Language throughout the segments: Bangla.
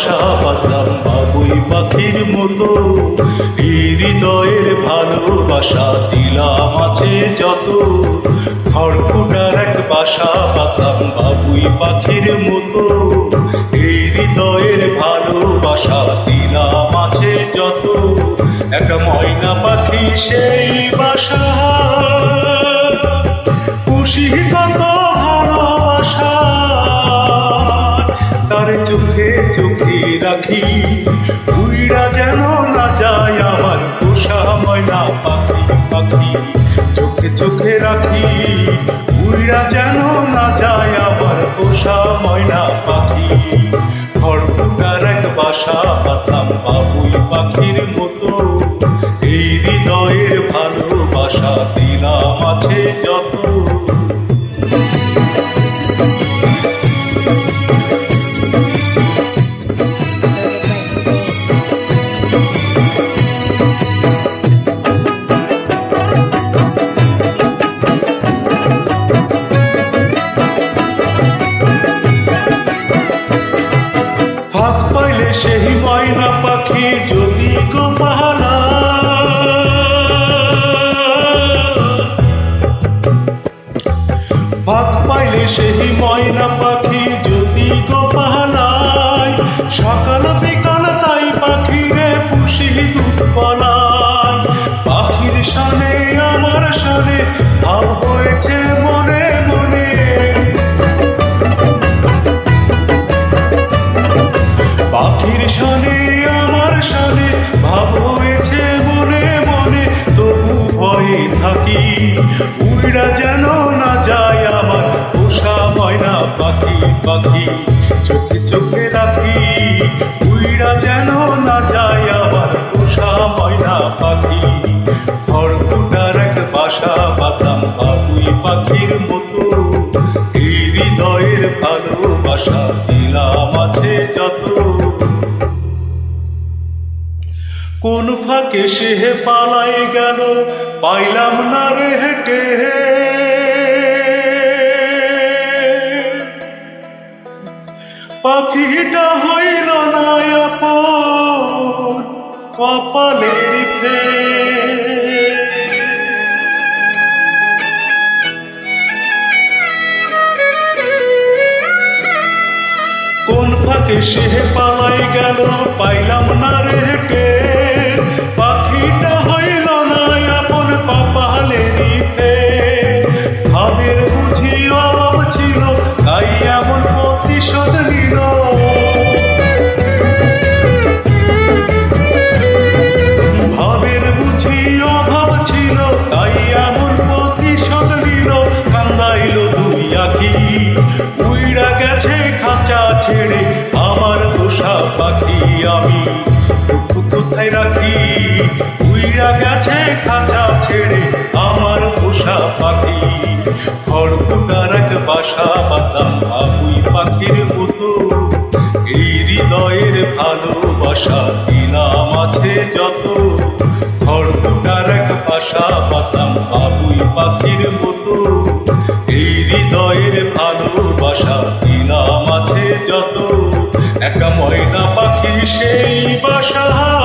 আশা পাতলাম বাবুই পাখির মতো। হৃদয়ের ভালোবাসা দিলাম আছে যত। খড়কুটার এক বাসা পাতলাম বাবুই পাখির মতো। হৃদয়ের ভালোবাসা দিলাম আছে যত। এক ময়না পাখি সেই বাসা। খুশি রাখি। উইরা যেন না যায় আমার পোষা ময়না পাখি পাখি। চোখে চোখে রাখি। উইরা যেন না যায় আমার পোষা ময়না পাখি। ঘরটার এক বাসা পাতাম বাবুই পাখির মতো। এই হৃদয়ের ভালোবাসা দিলাম সেই ময়না পাখি যদি গো পাহালা ফাঁক পাইলে সেই ময়না পাখি যদি গো পাহালায় সকাল বিকাল তাই পাখিরে পুষি দুধ থাকি। উইরা যেন না যায় আমার পোষা ময়না পাখি পাখি। চোখে চোখে রাখি। উইরা যেন না যায় আমার পোষা ময়না পাখি। খড়কুটার এক বাসা বাতাম বাবুই পাখির মতো। এই হৃদয়ের ভালোবাসা দিলাম কোন সে পালাই গেল, পাইলাম না রে হেঁটে। পাখিটা হইল না কপালের ফের কোন ফাঁকে সে পালাই গেল, পাইলাম না রে হেঁটে। বাসা বাতাম পাখির মতো। এই হৃদয়ের ভালোবাসা আছে যত। এক পাতাম বাবুই পাখির মতো। এই হৃদয়ের ভালোবাসা আছে যত। একা ময়না পাখি সেই বাসা।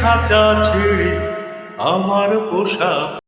খাঁচা ছেড়ে আমার পোষা